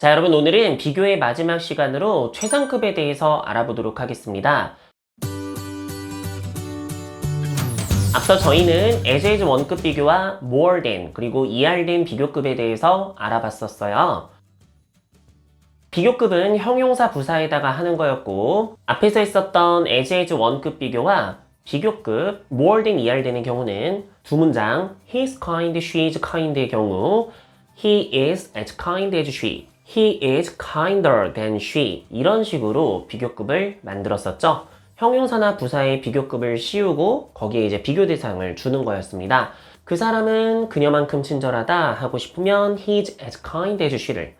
자, 여러분 오늘은 비교의 마지막 시간으로 최상급에 대해서 알아보도록 하겠습니다. 앞서 저희는 as is 원급 비교와 more than 그리고 er than 비교급에 대해서 알아봤었어요. 비교급은 형용사 부사에다가 하는 거였고 앞에서 있었던 as is 원급 비교와 비교급 more than er than의 경우는 두 문장 he's kind, she is kind의 경우 he is as kind as she, he is kinder than she 이런 식으로 비교급을 만들었었죠. 형용사나 부사의 비교급을 씌우고 거기에 이제 비교 대상을 주는 거였습니다. 그 사람은 그녀만큼 친절하다 하고 싶으면 he's as kind as she를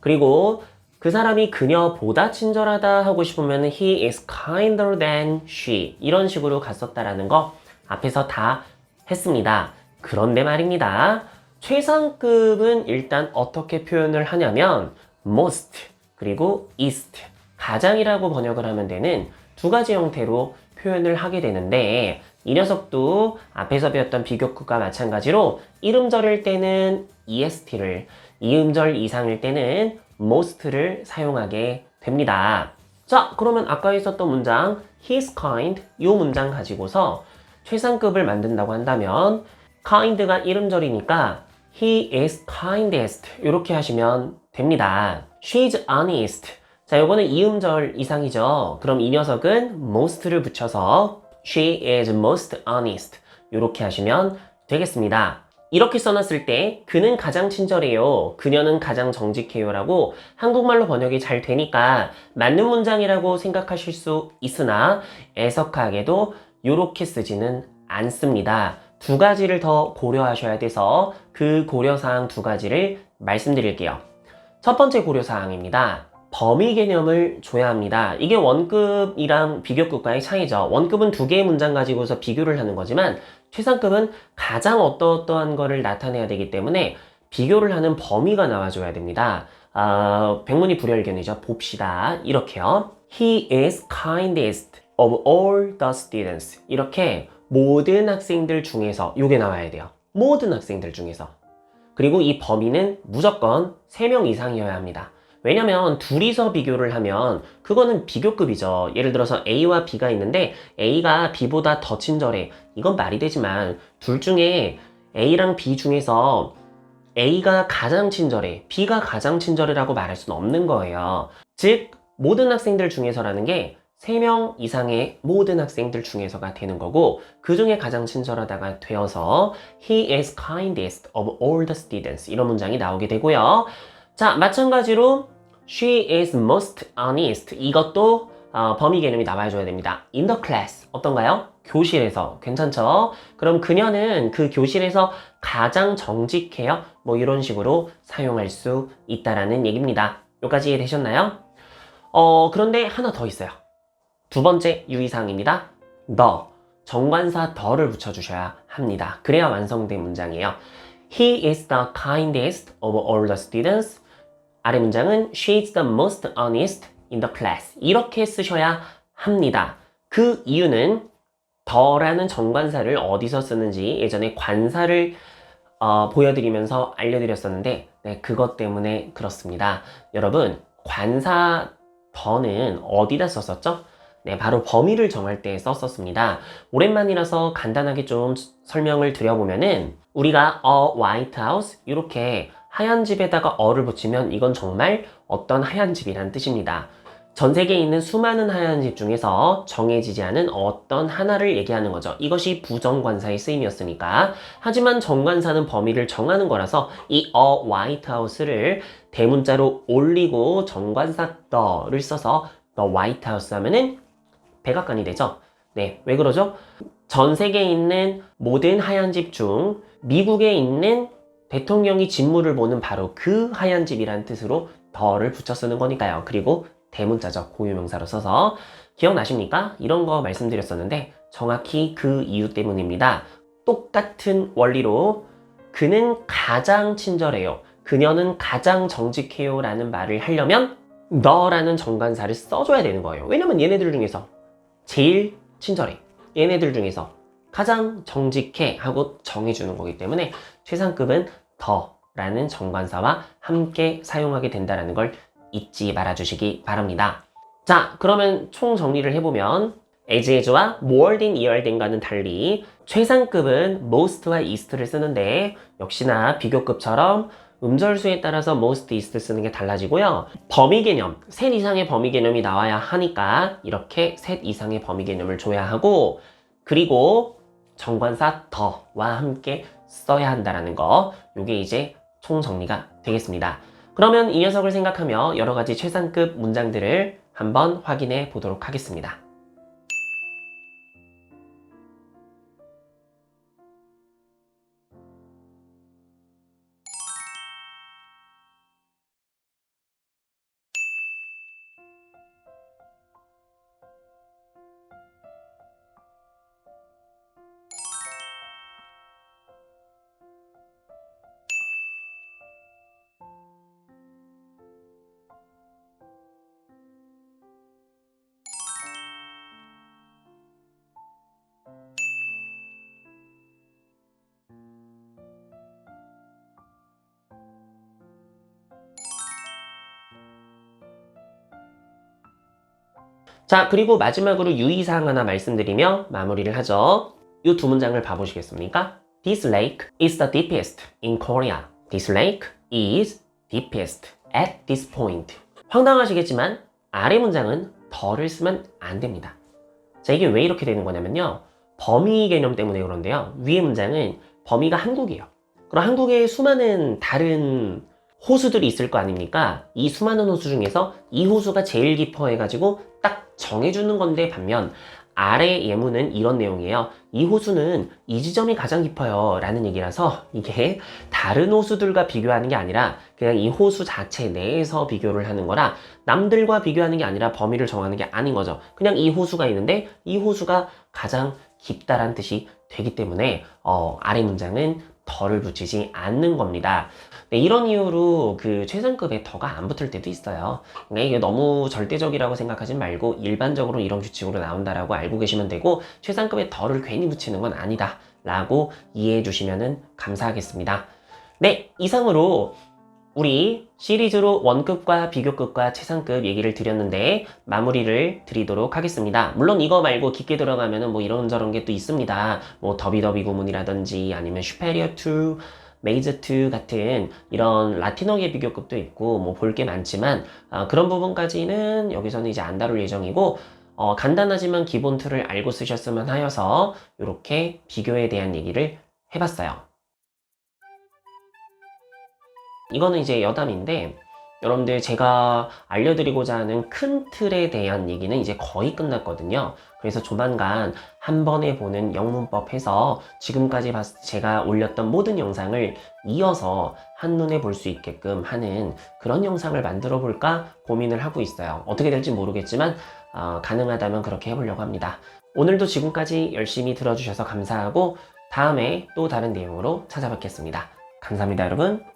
그리고 그 사람이 그녀보다 친절하다 하고 싶으면 he is kinder than she 이런 식으로 갔었다라는 거 앞에서 다 했습니다. 그런데 말입니다. 최상급은 일단 어떻게 표현을 하냐면 most 그리고 east 가장이라고 번역을 하면 되는 두 가지 형태로 표현을 하게 되는데 이 녀석도 앞에서 배웠던 비교급과 마찬가지로 이음절일 때는 est를 이음절 이상일 때는 most를 사용하게 됩니다. 자, 그러면 아까 있었던 문장 he's kind 이 문장 가지고서 최상급을 만든다고 한다면 kind가 이름절이니까 he is kindest 이렇게 하시면 됩니다. she's honest 자, 요거는 이음절 이상이죠. 그럼 이 녀석은 most를 붙여서 she is most honest 이렇게 하시면 되겠습니다. 이렇게 써놨을 때 그는 가장 친절해요. 그녀는 가장 정직해요라고 한국말로 번역이 잘 되니까 맞는 문장이라고 생각하실 수 있으나 애석하게도 이렇게 쓰지는 않습니다. 두 가지를 더 고려하셔야 돼서 그 고려사항 두 가지를 말씀드릴게요. 첫 번째 고려사항입니다. 범위 개념을 줘야 합니다. 이게 원급이랑 비교급과의 차이죠. 원급은 두 개의 문장 가지고서 비교를 하는 거지만 최상급은 가장 어떠어떠한 거를 나타내야 되기 때문에 비교를 하는 범위가 나와줘야 됩니다. 아, 백문이 불여일견이죠. 봅시다. 이렇게요. He is kindest of all the students. 이렇게 모든 학생들 중에서 요게 나와야 돼요. 모든 학생들 중에서. 그리고 이 범위는 무조건 3명 이상이어야 합니다. 왜냐면 둘이서 비교를 하면 그거는 비교급이죠. 예를 들어서 A와 B가 있는데 A가 B보다 더 친절해. 이건 말이 되지만 둘 중에 A랑 B 중에서 A가 가장 친절해. B가 가장 친절해라고 말할 수는 없는 거예요. 즉 모든 학생들 중에서라는 게 3명 이상의 모든 학생들 중에서가 되는 거고 그 중에 가장 친절하다가 되어서 He is kindest of all the students 이런 문장이 나오게 되고요. 자 마찬가지로 She is most honest 이것도 어, 범위 개념이 나와줘야 됩니다. In the class 어떤가요? 교실에서 괜찮죠? 그럼 그녀는 그 교실에서 가장 정직해요. 뭐 이런 식으로 사용할 수 있다라는 얘기입니다. 여기까지 이해되셨나요? 어 그런데 하나 더 있어요. 두 번째 유의사항입니다. the 정관사 더를 붙여주셔야 합니다. 그래야 완성된 문장이에요. He is the kindest of all the students. 아래 문장은 She is the most honest in the class. 이렇게 쓰셔야 합니다. 그 이유는 더라는 정관사를 어디서 쓰는지 예전에 관사를 어, 보여드리면서 알려드렸었는데 네, 그것 때문에 그렇습니다. 여러분 관사 더는 어디다 썼었죠? 네, 바로 범위를 정할 때 썼었습니다. 오랜만이라서 간단하게 좀 설명을 드려보면은 우리가 a white house 이렇게 하얀 집에다가 어를 붙이면 이건 정말 어떤 하얀 집이란 뜻입니다. 전 세계에 있는 수많은 하얀 집 중에서 정해지지 않은 어떤 하나를 얘기하는 거죠. 이것이 부정관사의 쓰임이었으니까. 하지만 정관사는 범위를 정하는 거라서 이 a white house를 대문자로 올리고 정관사 the를 써서 the white house 하면은 백악관이 되죠. 네, 왜 그러죠? 전 세계에 있는 모든 하얀 집 중 미국에 있는 대통령이 직무를 보는 바로 그 하얀 집이란 뜻으로 더를 붙여 쓰는 거니까요. 그리고 대문자죠. 고유명사로 써서 기억나십니까? 이런 거 말씀드렸었는데 정확히 그 이유 때문입니다. 똑같은 원리로 그는 가장 친절해요. 그녀는 가장 정직해요 라는 말을 하려면 너라는 정관사를 써줘야 되는 거예요. 왜냐면 얘네들 중에서 제일 친절해. 얘네들 중에서 가장 정직해 하고 정해주는 거기 때문에 최상급은 더 라는 정관사와 함께 사용하게 된다는 걸 잊지 말아주시기 바랍니다. 자, 그러면 총 정리를 해보면 as as와 more than year than과는 달리 최상급은 most와 east를 쓰는데 역시나 비교급처럼 음절수에 따라서 most, east 쓰는 게 달라지고요. 범위 개념, 셋 이상의 범위 개념이 나와야 하니까 이렇게 셋 이상의 범위 개념을 줘야 하고 그리고 정관사 더와 함께 써야 한다라는 거 요게 이제 총 정리가 되겠습니다. 그러면 이 녀석을 생각하며 여러 가지 최상급 문장들을 한번 확인해 보도록 하겠습니다. 자, 그리고 마지막으로 유의사항 하나 말씀드리며 마무리를 하죠. 이 두 문장을 봐보시겠습니까? This lake is the deepest in Korea. This lake is deepest at this point. 황당하시겠지만 아래 문장은 더를 쓰면 안 됩니다. 자, 이게 왜 이렇게 되는 거냐면요. 범위 개념 때문에 그런데요. 위의 문장은 범위가 한국이에요. 그럼 한국에 수많은 다른 호수들이 있을 거 아닙니까? 이 수많은 호수 중에서 이 호수가 제일 깊어 해가지고 딱 정해주는 건데 반면 아래 예문은 이런 내용이에요. 이 호수는 이 지점이 가장 깊어요. 라는 얘기라서 이게 다른 호수들과 비교하는 게 아니라 그냥 이 호수 자체 내에서 비교를 하는 거라 남들과 비교하는 게 아니라 범위를 정하는 게 아닌 거죠. 그냥 이 호수가 있는데 이 호수가 가장 깊다란 뜻이 되기 때문에 어, 아래 문장은 덜을 붙이지 않는 겁니다. 네, 이런 이유로 그 최상급의 더가 안 붙을 때도 있어요. 그러니까 이게 너무 절대적이라고 생각하지 말고 일반적으로 이런 규칙으로 나온다라고 알고 계시면 되고 최상급의 더를 괜히 붙이는 건 아니다 라고 이해해 주시면 감사하겠습니다. 네, 이상으로 우리 시리즈로 원급과 비교급과 최상급 얘기를 드렸는데 마무리를 드리도록 하겠습니다. 물론 이거 말고 깊게 들어가면은 뭐 이런저런 게 또 있습니다. 뭐 더비더비 구문이라든지 아니면 to, major to 같은 이런 라틴어계 비교급도 있고 뭐 볼 게 많지만 아, 그런 부분까지는 여기서는 이제 안 다룰 예정이고 어, 간단하지만 기본 틀을 알고 쓰셨으면 하여서 이렇게 비교에 대한 얘기를 해봤어요. 이거는 이제 여담인데 여러분들 제가 알려드리고자 하는 큰 틀에 대한 얘기는 이제 거의 끝났거든요. 그래서 조만간 한 번에 보는 영문법 해서 지금까지 봤, 제가 올렸던 모든 영상을 이어서 한눈에 볼 수 있게끔 하는 그런 영상을 만들어 볼까 고민을 하고 있어요. 어떻게 될지 모르겠지만 어, 가능하다면 그렇게 해보려고 합니다. 오늘도 지금까지 열심히 들어주셔서 감사하고 다음에 또 다른 내용으로 찾아뵙겠습니다. 감사합니다, 여러분.